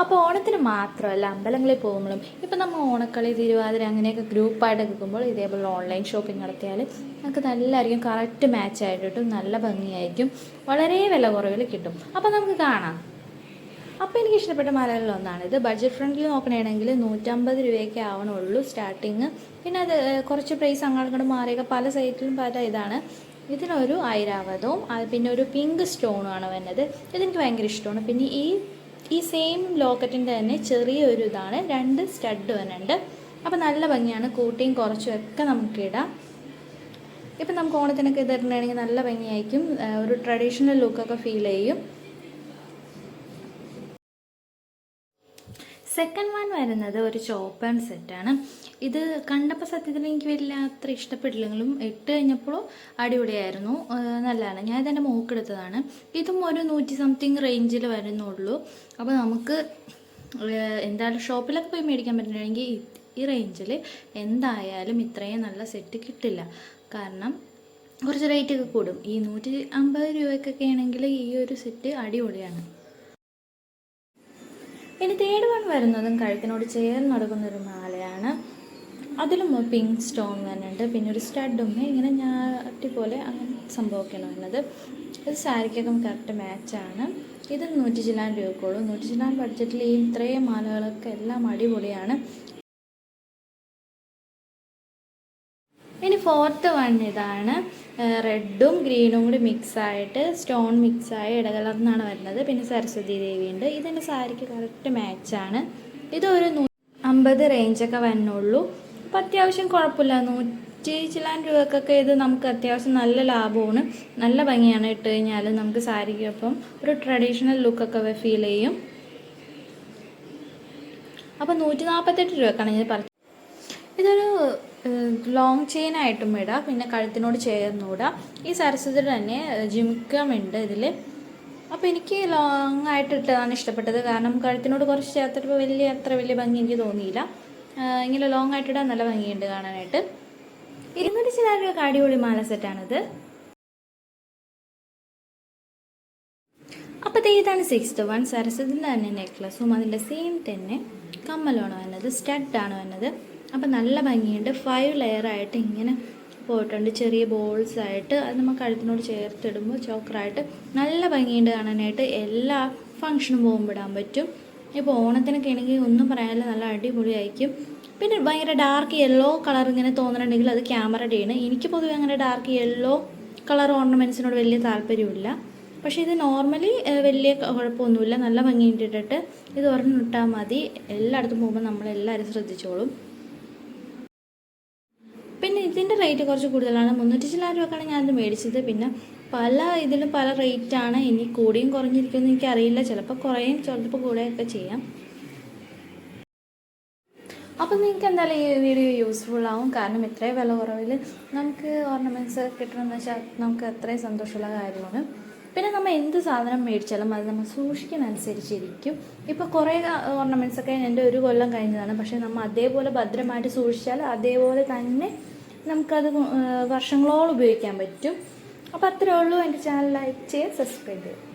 അപ്പോൾ ഓണത്തിന് മാത്രമല്ല അമ്പലങ്ങളിൽ പോകുമ്പോഴും ഇപ്പം നമ്മൾ ഓണക്കളി തിരുവാതിര അങ്ങനെയൊക്കെ ഗ്രൂപ്പായിട്ട് നിൽക്കുമ്പോൾ ഇതേപോലെ ഓൺലൈൻ ഷോപ്പിംഗ് നടത്തിയാൽ നമുക്ക് നല്ലതായിരിക്കും. കറക്റ്റ് മാച്ച് ആയിട്ട് നല്ല ഭംഗിയായിരിക്കും. വളരെ വില കുറവിൽ കിട്ടും. അപ്പോൾ നമുക്ക് കാണാം. അപ്പോൾ എനിക്ക് ഇഷ്ടപ്പെട്ട മാലകളിൽ ഒന്നാണ് ഇത്. ബഡ്ജറ്റ് ഫ്രണ്ട്ലി നോക്കണമെങ്കിൽ നൂറ്റമ്പത് രൂപയൊക്കെ ആവണുള്ളൂ സ്റ്റാർട്ടിങ് പിന്നെ അത് കുറച്ച് പ്രൈസ് അങ്ങോട്ട് മാറിയൊക്കെ പല സൈറ്റിലും പല ഇതാണ്. ഇതിനൊരു ഐരാവതവും പിന്നെ ഒരു പിങ്ക് സ്റ്റോണുമാണ് വരുന്നത്. ഇതെനിക്ക് ഭയങ്കര ഇഷ്ടമാണ്. പിന്നെ ഈ ഈ സെയിം ലോക്കറ്റിന്റെ തന്നെ ചെറിയൊരു ഇതാണ്. രണ്ട് സ്റ്റഡ് വരുന്നുണ്ട് അപ്പോൾ നല്ല ഭംഗിയാണ്. കൂട്ടിയും കുറച്ചും ഒക്കെ നമുക്ക് ഇടാം. ഇപ്പം നമുക്ക് ഓണത്തിനൊക്കെ ഇതിട്ടുണ്ടെങ്കിൽ നല്ല ഭംഗിയായിരിക്കും. ഒരു ട്രഡീഷണൽ ലുക്കൊക്കെ ഫീൽ ചെയ്യും. സെക്കൻഡ് വൺ വരുന്നത് ഒരു ചോപ്പൺ സെറ്റാണ് ഇത് കണ്ടപ്പോൾ സത്യത്തിൽ എനിക്ക് വലിയ അത്ര ഇഷ്ടപ്പെട്ടില്ലെങ്കിലും ഇട്ട് കഴിഞ്ഞപ്പോൾ അടിപൊളിയായിരുന്നു. നല്ലതാണ്. ഞാൻ ഇതെന്റെ മൂക്കെടുത്തതാണ് ഇതും ഒരു നൂറ്റി സംതിങ് റേഞ്ചിൽ വരുന്നുള്ളൂ. അപ്പോൾ നമുക്ക് എന്തായാലും ഷോപ്പിലൊക്കെ പോയി മേടിക്കാൻ പറ്റുകയാണെങ്കിൽ ഈ- റേഞ്ചിൽ എന്തായാലും ഇത്രയും നല്ല സെറ്റ് കിട്ടില്ല. കാരണം കുറച്ച് റേറ്റ് ഒക്കെ കൂടും. ഈ നൂറ്റി അമ്പത് രൂപയ്ക്കൊക്കെ ആണെങ്കിൽ ഈ ഒരു സെറ്റ് അടിപൊളിയാണ്. ഇനി തേർഡ് വൺ വരുന്നതും കഴുത്തിനോട് ചേർന്ന് നടക്കുന്ന ഒരു മാലയാണ്. അതിലും പിങ്ക് സ്റ്റോൺ വരുന്നുണ്ട് പിന്നെ ഒരു സ്റ്റഡും ഇങ്ങനെ ഞാറ്റി പോലെ അങ്ങനെ സംഭവമൊക്കെയാണ് വരുന്നത് ഇത് സാരിക്കൊക്കെ കറക്റ്റ് മാച്ചാണ് ഇത് നൂറ്റി ചില്ലാൻ രൂപക്കുള്ളൂ. നൂറ്റി ചില്ലാൻ ബഡ്ജറ്റിൽ ഈ ഇത്രയും മാലകളൊക്കെ എല്ലാം അടിപൊളിയാണ്. ഇനി ഫോർത്ത് വൺ ഇതാണ്. റെഡും ഗ്രീനും കൂടി മിക്സായിട്ട് സ്റ്റോൺ മിക്സ് ആയി ഇടകലർന്നാണ് വരുന്നത്. പിന്നെ സരസ്വതി ദേവി ഉണ്ട് ഇതെന്റെ സാരിക്ക് കറക്റ്റ് മാച്ചാണ് ഇതൊരു നൂ അമ്പത് റേഞ്ചൊക്കെ വരുന്നുള്ളൂ അപ്പോൾ അത്യാവശ്യം കുഴപ്പമില്ല. നൂറ്റി ചിലാൻ രൂപക്കൊക്കെ ഇത് നമുക്ക് അത്യാവശ്യം നല്ല ലാഭമാണ്. നല്ല ഭംഗിയാണ് ഇട്ട് കഴിഞ്ഞാൽ നമുക്ക് സാരിക്കൊപ്പം ഒരു ട്രഡീഷണൽ ലുക്കൊക്കെ ഫീൽ ചെയ്യും. അപ്പോൾ നൂറ്റി നാൽപ്പത്തെട്ട് രൂപക്കാണ് പറഞ്ഞത്. ഇതൊരു ലോങ് ചെയിൻ ആയിട്ടും ഇടാം. പിന്നെ കഴുത്തിനോട് ചേർന്നൂടാം ഈ സരസ്വതി തന്നെ ജിമിക്കമുണ്ട് ഇതിൽ അപ്പോൾ എനിക്ക് ലോങ് ആയിട്ട് ഇട്ടതാണ് ഇഷ്ടപ്പെട്ടത്. കാരണം കഴുത്തിനോട് കുറച്ച് ചേർത്തിട്ട് വലിയ അത്ര വലിയ ഭംഗി എനിക്ക് തോന്നിയില്ല. ഇങ്ങനെ ലോങ് ആയിട്ട് ഇടാൻ നല്ല ഭംഗിയുണ്ട് കാണാനായിട്ട്. ഇരുന്നൂറ്റി ചില രൂപ അടിപൊളി മാല സെറ്റാണിത് അപ്പോൾ ഇതാണ് സിക്സ്ത് വൺ സരസ്വതിന്റെ തന്നെ നെക്ലസും അതിന്റെ സെയിം തന്നെ. കമ്മലാണ് വന്നത്? സ്റ്റഡാണ് വന്നത്? അപ്പോൾ നല്ല ഭംഗിയുണ്ട്. ഫൈവ് ലെയർ ആയിട്ട് ഇങ്ങനെ പോയിട്ടുണ്ട്. ചെറിയ ബോൾസ് ആയിട്ട് അത് നമ്മൾ കഴുത്തിനോട് ചേർത്തിടുമ്പോൾ ചോക്കറായിട്ട് നല്ല ഭംഗിയുണ്ട് കാണാനായിട്ട്. എല്ലാ ഫങ്ഷനും പോകുമ്പോൾ ഇടാൻ പറ്റും. ഇപ്പോൾ ഓണത്തിനൊക്കെ ആണെങ്കിൽ ഒന്നും പറയാനില്ല. നല്ല അടിപൊളിയായിരിക്കും. പിന്നെ ഭയങ്കര ഡാർക്ക് യെല്ലോ കളർ ഇങ്ങനെ തോന്നുന്നുണ്ടെങ്കിൽ അത് ക്യാമറയുടെയാണ് എനിക്ക് പൊതുവെ അങ്ങനെ ഡാർക്ക് യെല്ലോ കളർ ഓർണമെന്റ്സിനോട് വലിയ താല്പര്യമില്ല. പക്ഷേ ഇത് നോർമലി വലിയ കുഴപ്പമൊന്നുമില്ല. നല്ല ഭംഗി ഇട്ടിട്ട്. ഇത് ഒരെണ്ണം ഇട്ടാൽ മതി. എല്ലായിടത്തും പോകുമ്പോൾ നമ്മളെല്ലാവരും ശ്രദ്ധിച്ചോളും. ഇതിന്റെ റേറ്റ് കുറച്ച് കൂടുതലാണ്. മുന്നൂറ്റി ചില രൂപക്കാണ് ഞാനിത് മേടിച്ചത്. പിന്നെ പല ഇതിലും പല റേറ്റാണ് ഇനി കൂടിയും കുറഞ്ഞിരിക്കുമെന്ന് എനിക്കറിയില്ല. ചിലപ്പോൾ കുറയും ചിലപ്പോൾ കൂടുകയൊക്കെ ചെയ്യാം. അപ്പം നിങ്ങൾക്ക് എന്തായാലും ഈ വീഡിയോ യൂസ്ഫുൾ ആവും. കാരണം ഇത്രയും വില കുറവിൽ നമുക്ക് ഓർണമെന്റ്സ് കിട്ടണമെന്ന് വെച്ചാൽ നമുക്ക് അത്രയും സന്തോഷമുള്ള കാര്യമാണ്. പിന്നെ നമ്മൾ എന്ത് സാധനം മേടിച്ചാലും അത് നമ്മൾ സൂക്ഷിക്കുന്നതനുസരിച്ചിരിക്കും. ഇപ്പോൾ കുറേ ഓർണമെന്റ്സൊക്കെ എന്റെ ഒരു കൊല്ലം കഴിഞ്ഞതാണ്. പക്ഷേ നമ്മൾ അതേപോലെ ഭദ്രമായിട്ട് സൂക്ഷിച്ചാൽ അതേപോലെ തന്നെ നമുക്കത് വർഷങ്ങളോളം ഉപയോഗിക്കാൻ പറ്റും. അപ്പോൾ അത്രേ ഉള്ളൂ എന്റെ ചാനൽ ലൈക്ക് ചെയ്യുക സബ്സ്ക്രൈബ് ചെയ്യുക.